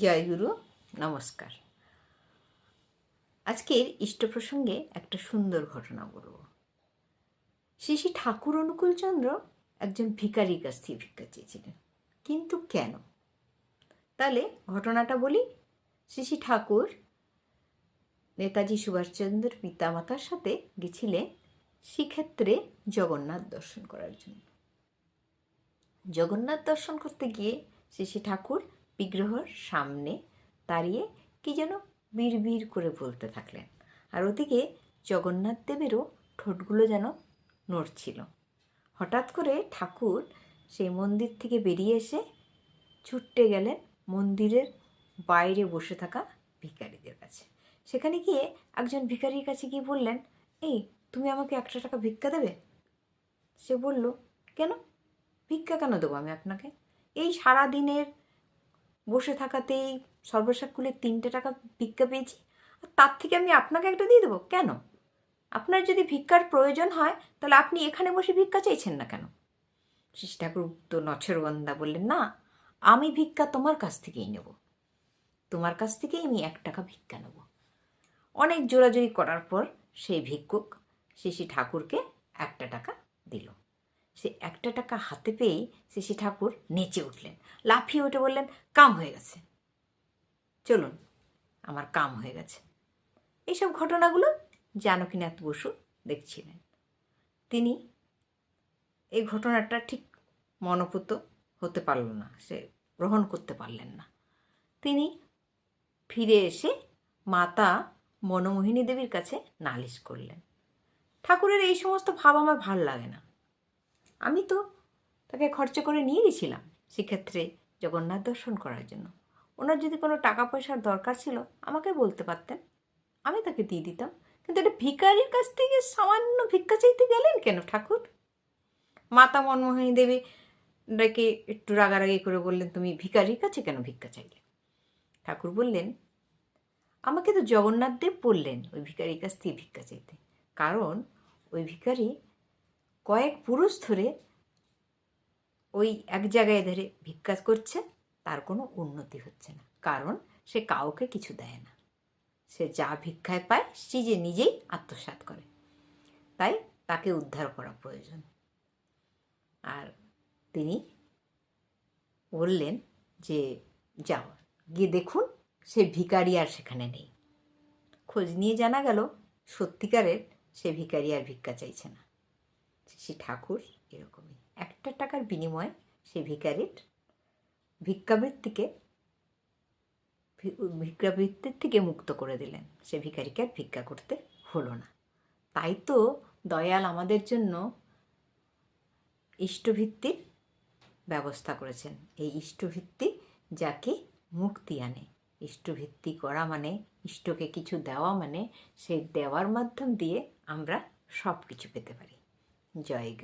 জয় গুরু, নমস্কার। আজকের ইষ্ট প্রসঙ্গে একটা সুন্দর ঘটনা বলব। শ্রী শ্রী ঠাকুর অনুকূলচন্দ্র একজন ভিকারির কাছ থেকে ভিক্ষা চেয়েছিলেন। কিন্তু কেন? তাহলে ঘটনাটা বলি। শ্রী শ্রী ঠাকুর নেতাজি সুভাষচন্দ্রের পিতামাতার সাথে গেছিলেন শ্রীক্ষেত্রে জগন্নাথ দর্শন করার জন্য। জগন্নাথ দর্শন করতে গিয়ে শ্রী শ্রী ঠাকুর বিগ্রহর সামনে দাঁড়িয়ে কি যেন বিড় করে বলতে থাকলেন। আর ওদিকে জগন্নাথ দেবেরও ঠোঁটগুলো যেন নড়ছিল। হঠাৎ করে ঠাকুর সেই মন্দির থেকে বেরিয়ে এসে ছুটতে গেলেন মন্দিরের বাইরে বসে থাকা ভিখারিদের কাছে। সেখানে গিয়ে একজন ভিখারির কাছে গিয়ে বললেন, এই, তুমি আমাকে একটা টাকা ভিক্ষা দেবে? সে বলল, কেন? ভিক্ষা কেন দেবো আমি আপনাকে? এই সারা দিনের বসে থাকাতেই সর্বসাকুলে তিনটে টাকা ভিক্ষা পেয়েছি, আর তার থেকে আমি আপনাকে একটা দিয়ে দেবো? কেন? আপনার যদি ভিক্ষার প্রয়োজন হয়, তাহলে আপনি এখানে বসে ভিক্ষা চাইছেন না কেন? শ্রী ঠাকুর তো নছরগন্ধা বললেন, না, আমি ভিক্ষা তোমার কাছ থেকেই নেব। তোমার কাছ থেকেই আমি এক টাকা ভিক্ষা নেব। অনেক জোরাজোরি করার পর সেই ভিক্ষুক শ্রী ঠাকুরকে একটা টাকা দিল। সে একটা টাকা হাতে পেয়েই শ্রী ঠাকুর নেচে উঠলেন। লাফিয়ে উঠে বললেন, কাম হয়ে গেছে। চলুন, আমার কাম হয়ে গেছে। এইসব ঘটনাগুলো জানকীনাথ বসু দেখছিলেন। তিনি এই ঘটনাটা ঠিক মনোপুত হতে পারল না, সে গ্রহণ করতে পারলেন না। তিনি ফিরে এসে মাতা মনমোহিনী দেবীর কাছে নালিশ করলেন, ঠাকুরের এই সমস্ত ভাব আমার ভালো লাগে না। আমি তো তাকে খরচা করে নিয়ে গেছিলাম সেক্ষেত্রে জগন্নাথ দর্শন করার জন্য। ওনার যদি কোনো টাকা পয়সার দরকার ছিল, আমাকে বলতে পারতেন। আমি তাকে দিয়ে দিতাম। কিন্তু এটা ভিকারির কাছ থেকে, সামান্য ভিক্ষা চাইতে গেলেন কেন ঠাকুর? মাতা মনমোহিনী দেবী ডেকে একটু রাগারাগি করে বললেন, তুমি ভিকারির কাছে কেন ভিক্ষা চাইলে? ঠাকুর বললেন, আমাকে তো জগন্নাথ দেব বললেন ওই ভিকারির কাছ থেকে ভিক্ষা চাইতে। কারণ ওই ভিকারি কয়েক পুরুষ ধরে ওই এক জায়গায় ধরে ভিক্ষা করছে, তার কোনো উন্নতি হচ্ছে না। কারণ সে কাউকে কিছু দেয় না। সে যা ভিক্ষায় পায়, সে যে নিজেই আত্মসাত করে। তাই তাকে উদ্ধার করা প্রয়োজন। আর তিনি বললেন যে, যাও, গিয়ে দেখুন, সে ভিকারি আর সেখানে নেই। খোঁজ নিয়ে জানা গেল, সত্যিকারের সে ভিকারি আর ভিক্ষা চাইছে না। শ্রী ঠাকুর, এরকমই। একটা টাকার বিনিময়ে সে ভিকারির ভিক্ষাবৃত্তিকে ভিক্ষাবৃত্তির থেকে মুক্ত করে দিলেন। সে ভিকারিকে আর ভিক্ষা করতে হলো না। তাই তো দয়াল আমাদের জন্য ইষ্টভিত্তির ব্যবস্থা করেছেন। এই ইষ্টভিত্তি যাকে মুক্তি আনে। ইষ্টভিত্তি করা মানে ইষ্টকে কিছু দেওয়া মানে সেই দেওয়ার মাধ্যম দিয়ে আমরা সব কিছু পেতে পারি। জয় গুরু